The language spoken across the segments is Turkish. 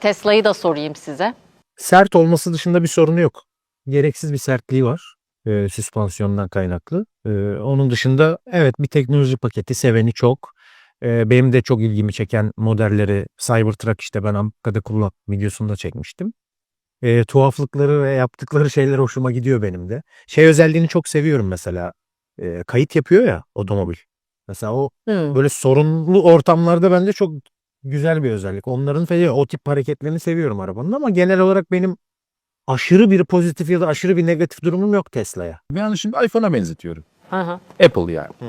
Tesla'yı da sorayım size. Sert olması dışında bir sorunu yok. Gereksiz bir sertliği var. E, süspansiyondan kaynaklı. E, onun dışında evet bir teknoloji paketi seveni çok. E, benim de çok ilgimi çeken modelleri Cybertruck işte ben Amerika'da kullan videosunda çekmiştim. E, tuhaflıkları ve yaptıkları şeyler hoşuma gidiyor benim de. Şey özelliğini çok seviyorum mesela. E, kayıt yapıyor ya otomobil. Mesela o Hmm. böyle sorunlu ortamlarda bence çok güzel bir özellik. Onların fe- o tip hareketlerini seviyorum arabanın ama genel olarak benim aşırı bir pozitif ya da aşırı bir negatif durumum yok Tesla'ya. Ben şimdi iPhone'a benzetiyorum. Hı hı. Apple yani. Ee,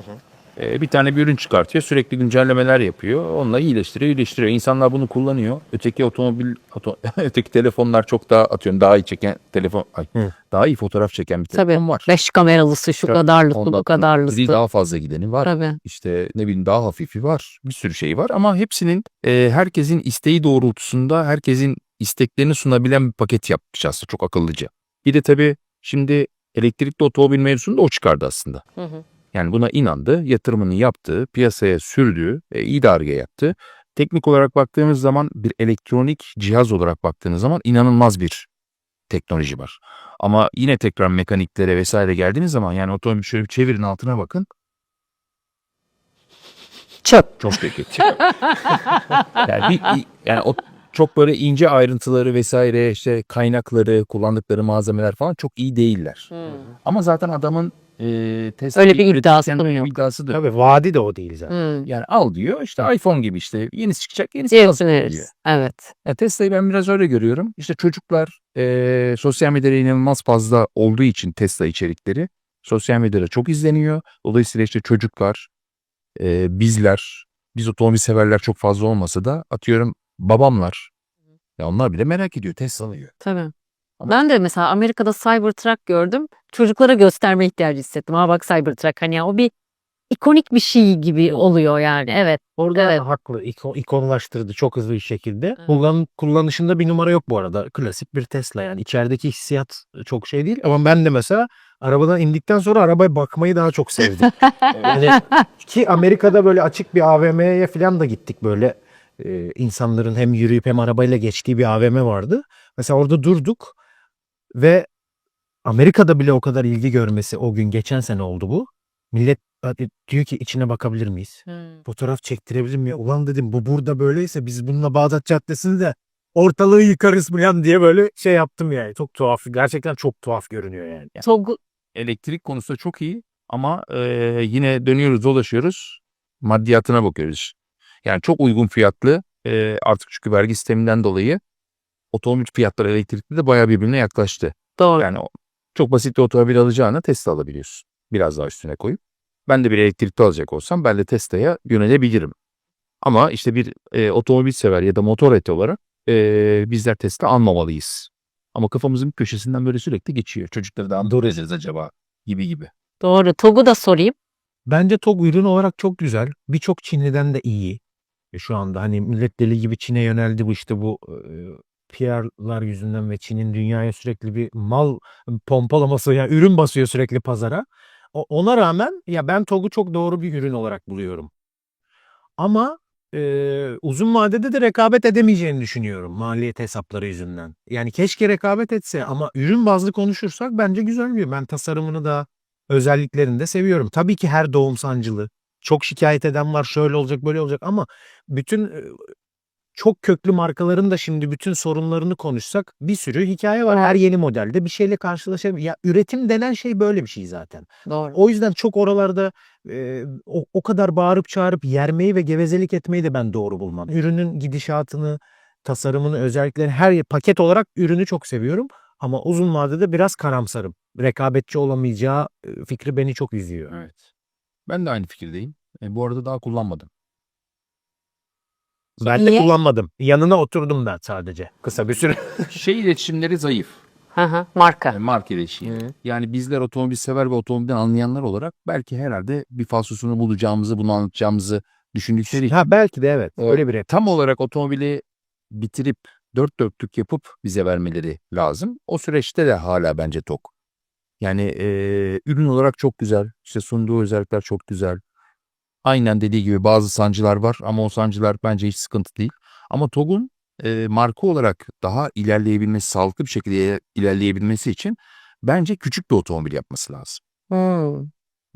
bir tane bir ürün çıkartıyor. Sürekli güncellemeler yapıyor. Onunla iyileştiriyor, iyileştiriyor. İnsanlar bunu kullanıyor. Öteki otomobil, oto- öteki telefonlar çok daha atıyorum daha iyi çeken telefon, ay, Hı. daha iyi fotoğraf çeken bir Tabii. telefon var. Beş kameralısı, şu kadarlısı, bu kadarlısı. Daha fazla gideni var. Tabii. İşte ne bileyim daha hafifi var. Bir sürü şey var ama hepsinin e, herkesin isteği doğrultusunda herkesin isteklerini sunabilen bir paket yapmış aslında çok akıllıca. Bir de tabii şimdi elektrikli otomobil mevzusunu da o çıkardı aslında. Hı hı. Yani buna inandı, yatırımını yaptı, piyasaya sürdü, e, iyi de arge yaptı. Teknik olarak baktığımız zaman bir elektronik cihaz olarak baktığınız zaman inanılmaz bir teknoloji var. Ama yine tekrar mekaniklere vesaire geldiğiniz zaman yani otomobil şöyle bir çevirin altına bakın. Çöp. Çok kötü. yani, bir, yani o çok böyle ince ayrıntıları vesaire işte kaynakları, kullandıkları malzemeler falan çok iyi değiller. Hmm. Ama zaten adamın e, Tesla Öyle bir iddiası bir iddiası da. Tabii vadi de o değil zaten. Hmm. Yani al diyor işte iPhone gibi işte yenisi çıkacak yenisi Yenisini kalacak diyor. veririz. Evet. Yani Tesla'yı ben biraz öyle görüyorum. İşte çocuklar e, sosyal medyada inanılmaz fazla olduğu için Tesla içerikleri sosyal medyada çok izleniyor. Dolayısıyla işte çocuklar, e, bizler, biz otomobil severler çok fazla olmasa da atıyorum babamlar. Ya onlar bile merak ediyor Tesla'yı. Tabii. Ben de mesela Amerika'da Cybertruck gördüm. Çocuklara gösterme ihtiyacı hissettim. Ha bak Cybertruck hani o bir ikonik bir şey gibi oluyor yani. Evet. Orada Evet. haklı. İko, ikonlaştırdı çok hızlı bir şekilde. Evet. Kullan, kullanışında bir numara yok bu arada. Klasik bir Tesla yani. içerideki hissiyat çok şey değil. Ama ben de mesela arabadan indikten sonra arabaya bakmayı daha çok sevdim. yani ki Amerika'da böyle açık bir AVM'ye falan da gittik böyle. Ee, insanların hem yürüyüp hem arabayla geçtiği bir AVM vardı. Mesela orada durduk ve Amerika'da bile o kadar ilgi görmesi o gün geçen sene oldu bu. Millet diyor ki içine bakabilir miyiz? Hmm. fotoğraf çektirebilir miyim? Ulan dedim bu burada böyleyse biz bununla Bağdat Caddesi'nde ortalığı yıkarız mı yan diye böyle şey yaptım yani. Çok tuhaf. Gerçekten çok tuhaf görünüyor yani. Togu Elektrik konusunda çok iyi ama e, yine dönüyoruz dolaşıyoruz maddiyatına bakıyoruz. Yani çok uygun fiyatlı e, artık çünkü vergi sisteminden dolayı otomobil fiyatları elektrikli de bayağı birbirine yaklaştı. doğru. Yani çok basit bir otomobil alacağına Tesla alabiliyorsun. Biraz daha üstüne koyup. Ben de bir elektrikli alacak olsam ben de Tesla'ya yönelebilirim. Ama işte bir e, otomobil sever ya da motor eti olarak e, bizler Tesla almamalıyız. Ama kafamızın bir köşesinden böyle sürekli geçiyor. Çocukları da edeceğiz acaba gibi gibi. Doğru. Togu da sorayım. Bence TOG ürün olarak çok güzel. Birçok Çinliden de iyi. E şu anda hani millet deli gibi Çin'e yöneldi bu işte bu e, PR'lar yüzünden ve Çin'in dünyaya sürekli bir mal pompalaması yani ürün basıyor sürekli pazara. Ona rağmen ya ben TOG'u çok doğru bir ürün olarak buluyorum. Ama e, uzun vadede de rekabet edemeyeceğini düşünüyorum maliyet hesapları yüzünden. Yani keşke rekabet etse ama ürün bazlı konuşursak bence güzel bir. Ben tasarımını da özelliklerini de seviyorum. Tabii ki her doğum sancılı. Çok şikayet eden var şöyle olacak böyle olacak ama bütün çok köklü markaların da şimdi bütün sorunlarını konuşsak bir sürü hikaye var. Her yeni modelde bir şeyle karşılaşabilir. Ya üretim denen şey böyle bir şey zaten. Doğru. O yüzden çok oralarda e, o, o kadar bağırıp çağırıp yermeyi ve gevezelik etmeyi de ben doğru bulmam. Ürünün gidişatını, tasarımını, özelliklerini her paket olarak ürünü çok seviyorum. Ama uzun vadede biraz karamsarım. Rekabetçi olamayacağı fikri beni çok üzüyor. Evet. Ben de aynı fikirdeyim. E, bu arada daha kullanmadım. Ben de Niye? kullanmadım. Yanına oturdum ben sadece. Kısa bir süre. Şey iletişimleri zayıf. Hı hı. Marka. Yani marka iletişimi. Yani bizler otomobil sever ve otomobilden anlayanlar olarak belki herhalde bir falsosunu bulacağımızı, bunu anlatacağımızı düşündükleri için ha belki de evet. Evet. Öyle bir rap. tam olarak otomobili bitirip dört dörtlük yapıp bize vermeleri lazım. O süreçte de hala bence tok. Yani e, ürün olarak çok güzel. İşte sunduğu özellikler çok güzel. Aynen dediği gibi bazı sancılar var ama o sancılar bence hiç sıkıntı değil. Ama TOG'un e, marka olarak daha ilerleyebilmesi, sağlıklı bir şekilde ilerleyebilmesi için bence küçük bir otomobil yapması lazım. Hmm.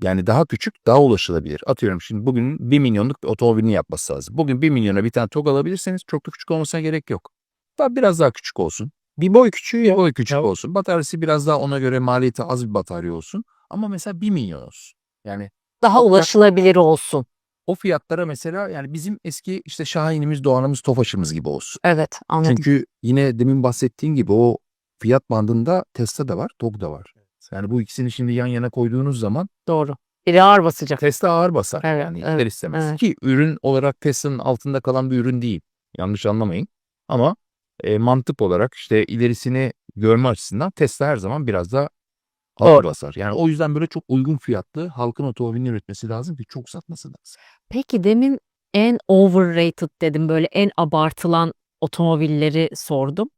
Yani daha küçük, daha ulaşılabilir. Atıyorum şimdi bugün 1 milyonluk bir otomobilini yapması lazım. Bugün 1 milyona bir tane TOG alabilirseniz çok da küçük olmasına gerek yok. Daha biraz daha küçük olsun. Bir boy küçüğü ya. Boy küçük Ya- olsun. Bataryası biraz daha ona göre maliyeti az bir batarya olsun. Ama mesela 1 milyon olsun. Yani Daha ulaşılabilir olsun. o fiyatlara mesela yani bizim eski işte Şahin'imiz, Doğan'ımız, Tofaş'ımız gibi olsun. Evet anladım. Çünkü yine demin bahsettiğim gibi o fiyat bandında Tesla da var, TOG da var. Yani bu ikisini şimdi yan yana koyduğunuz zaman Doğru. Biri ağır basacak. Tesla ağır basar. Evet, yani evet, ister istemez. evet. Ki ürün olarak Tesla'nın altında kalan bir ürün değil. Yanlış anlamayın. Ama e, mantık olarak işte ilerisini görme açısından Tesla her zaman biraz daha Doğru. basar. Yani o yüzden böyle çok uygun fiyatlı halkın otomobilini üretmesi lazım ki çok satması lazım. Peki demin en overrated dedim böyle en abartılan otomobilleri sordum.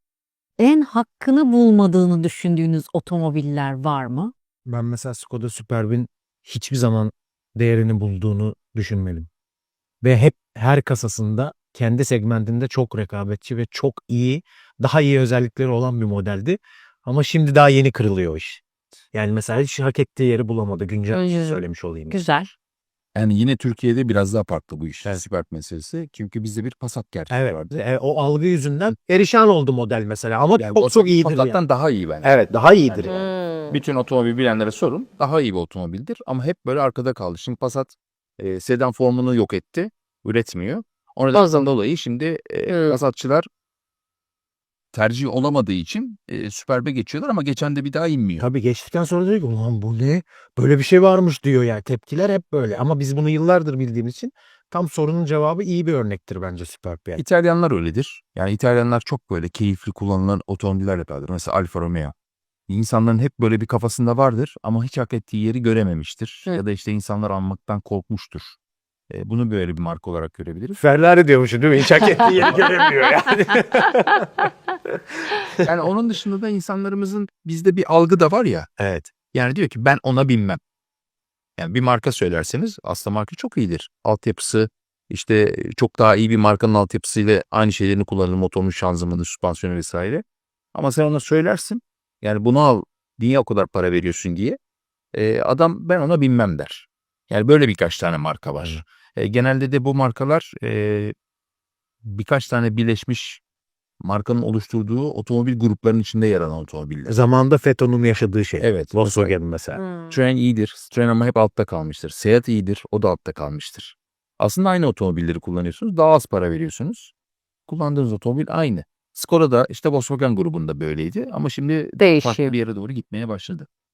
En hakkını bulmadığını düşündüğünüz otomobiller var mı? Ben mesela Skoda Superb'in hiçbir zaman değerini bulduğunu düşünmedim. Ve hep her kasasında kendi segmentinde çok rekabetçi ve çok iyi, daha iyi özellikleri olan bir modeldi. Ama şimdi daha yeni kırılıyor iş. Yani mesela hiç hak ettiği yeri bulamadı. Güncel Güzel. söylemiş olayım. Güzel. Yani yine Türkiye'de biraz daha farklı bu iş. Evet. Süper meselesi. Çünkü bizde bir Passat gerçeği Evet. vardı. e, o algı yüzünden perişan oldu model mesela. Ama Yani çok o çok iyidir. Passat'tan yani. daha iyi bence. Evet daha iyidir. yani. Hmm. Bütün otomobil bilenlere sorun. Daha iyi bir otomobildir ama hep böyle arkada kaldı. Şimdi Passat e, sedan formunu yok etti. Üretmiyor. O nedenden dolayı şimdi e, Hmm. Passatçılar tercih olamadığı için e, Superb'e geçiyorlar ama geçen de bir daha inmiyor. Tabii geçtikten sonra diyor ki ulan bu ne? Böyle bir şey varmış diyor yani. Tepkiler hep böyle. Ama biz bunu yıllardır bildiğimiz için tam sorunun cevabı iyi bir örnektir bence Superb yani. İtalyanlar öyledir. Yani İtalyanlar çok böyle keyifli kullanılan otomobiller yapardır. Mesela Alfa Romeo. İnsanların hep böyle bir kafasında vardır ama hiç hak ettiği yeri görememiştir. Hı. Ya da işte insanlar almaktan korkmuştur. E, bunu böyle bir marka olarak görebiliriz. Ferrari diyormuşsun değil mi? Hiç hak ettiği yeri göremiyor yani. Yani onun dışında da insanlarımızın bizde bir algı da var ya. evet. Yani diyor ki ben ona binmem. Yani bir marka söylerseniz aslında marka çok iyidir. Altyapısı işte çok daha iyi bir markanın altyapısıyla aynı şeylerini kullanır. Motorun şanzımanı, süspansiyonu vesaire. Ama sen ona söylersin. Yani bunu al. Niye o kadar para veriyorsun diye. e, adam ben ona binmem der. Yani böyle birkaç tane marka var. E, genelde de bu markalar e, birkaç tane birleşmiş markanın oluşturduğu otomobil gruplarının içinde yer alan otomobiller. Zamanında FETÖ'nün yaşadığı şey. Evet. Volkswagen mesela. Hmm. Citroen iyidir. Citroen ama hep altta kalmıştır. Seat iyidir. O da altta kalmıştır. Aslında aynı otomobilleri kullanıyorsunuz. Daha az para veriyorsunuz. Kullandığınız otomobil aynı. Skoda da işte Volkswagen grubunda böyleydi ama şimdi Değişiyor. farklı bir yere doğru gitmeye başladı.